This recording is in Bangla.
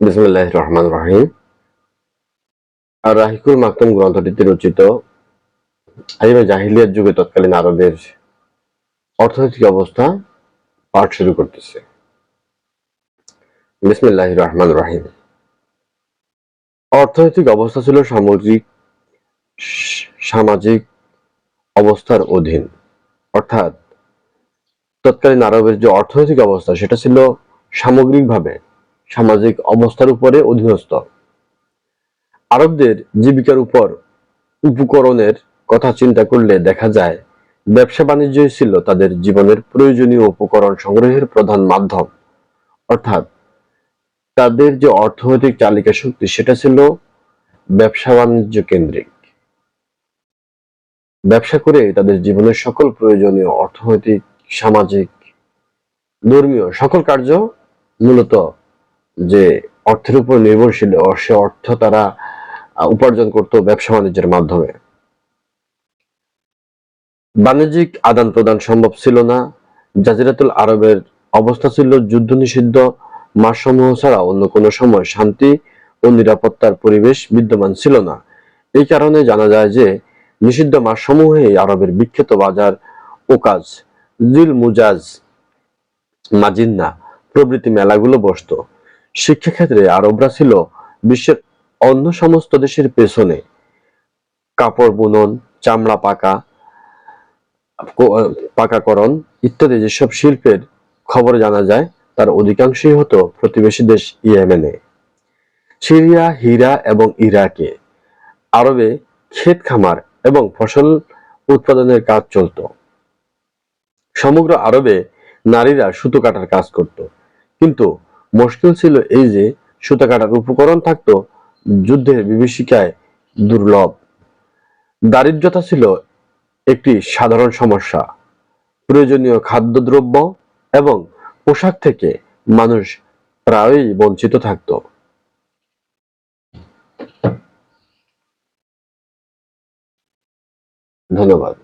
বিসমুল্লাহ রহমান রহিম। আর রাহিকুল মাকতুম গ্রন্থটিতে রচিত আইমে জাহিলিয়ার যুগে তৎকালীন আরবের অর্থনৈতিক অবস্থা পাঠ শুরু করতেছে। বিসমুল্লাহ রহমান রহিম। অর্থনৈতিক অবস্থা ছিল সামগ্রিক, সামাজিক অবস্থার অধীন। অর্থাৎ তৎকালীন আরবের যে অর্থনৈতিক অবস্থা, সেটা ছিল সামগ্রিকভাবে সামাজিক অবস্থার উপরে অধীনস্থ। আরবদের জীবিকার উপর উপকরণের কথা চিন্তা করলে দেখা যায়, ব্যবসা বাণিজ্যই ছিল তাদের জীবনের প্রয়োজনীয় উপকরণ সংগ্রহের প্রধান মাধ্যম। অর্থাৎ তাদের যে অর্থনৈতিক চালিকা শক্তি, সেটা ছিল ব্যবসা বাণিজ্য কেন্দ্রিক। ব্যবসা করে তাদের জীবনের সকল প্রয়োজনীয় অর্থনৈতিক, সামাজিক, ধর্মীয় সকল কার্য মূলত যে অর্থের উপর নির্ভরশীল সে অর্থ তারা উপার্জন করত ব্যবসা বাণিজ্যের মাধ্যমে। বাণিজ্যিক আদান প্রদান সম্ভব ছিল না। জাজিরাতুল আরবের অবস্থা ছিল যুদ্ধ নিষিদ্ধ। মাসসমূহ ছাড়া অন্য কোনো সময় শান্তি ও নিরাপত্তার পরিবেশ বিদ্যমান ছিল না। এই কারণে জানা যায় যে, নিষিদ্ধ মাস মাসসমূহে আরবের বিখ্যাত বাজার ওকাজ, জিল মুজাজ, মাজিন্না প্রভৃতি মেলাগুলো বসতো। শিক্ষাক্ষেত্রে আরবরা ছিল বিশ্বের অন্য সমস্ত দেশের পেছনে। কাপড় বুনন, চামড়া পাকা পাকাকরণ ইত্যাদি যেসব শিল্পের খবর জানা যায়, তার অধিকাংশই হতো প্রতিবেশী দেশ ইয়েমেনে। সিরিয়া, হীরা এবং ইরাকে আরবে ক্ষেত খামার এবং ফসল উৎপাদনের কাজ চলত। সমগ্র আরবে নারীরা সুতো কাটার কাজ করত। কিন্তু মুশকিল ছিল এই যে সুতো কাটার উপকরণ থাকতো যুদ্ধের বিভীষিকায় দুর্লভ। দারিদ্রতা ছিল একটি সাধারণ সমস্যা। প্রয়োজনীয় খাদ্যদ্রব্য এবং পোশাক থেকে মানুষ প্রায়ই বঞ্চিত থাকতো। ধন্যবাদ।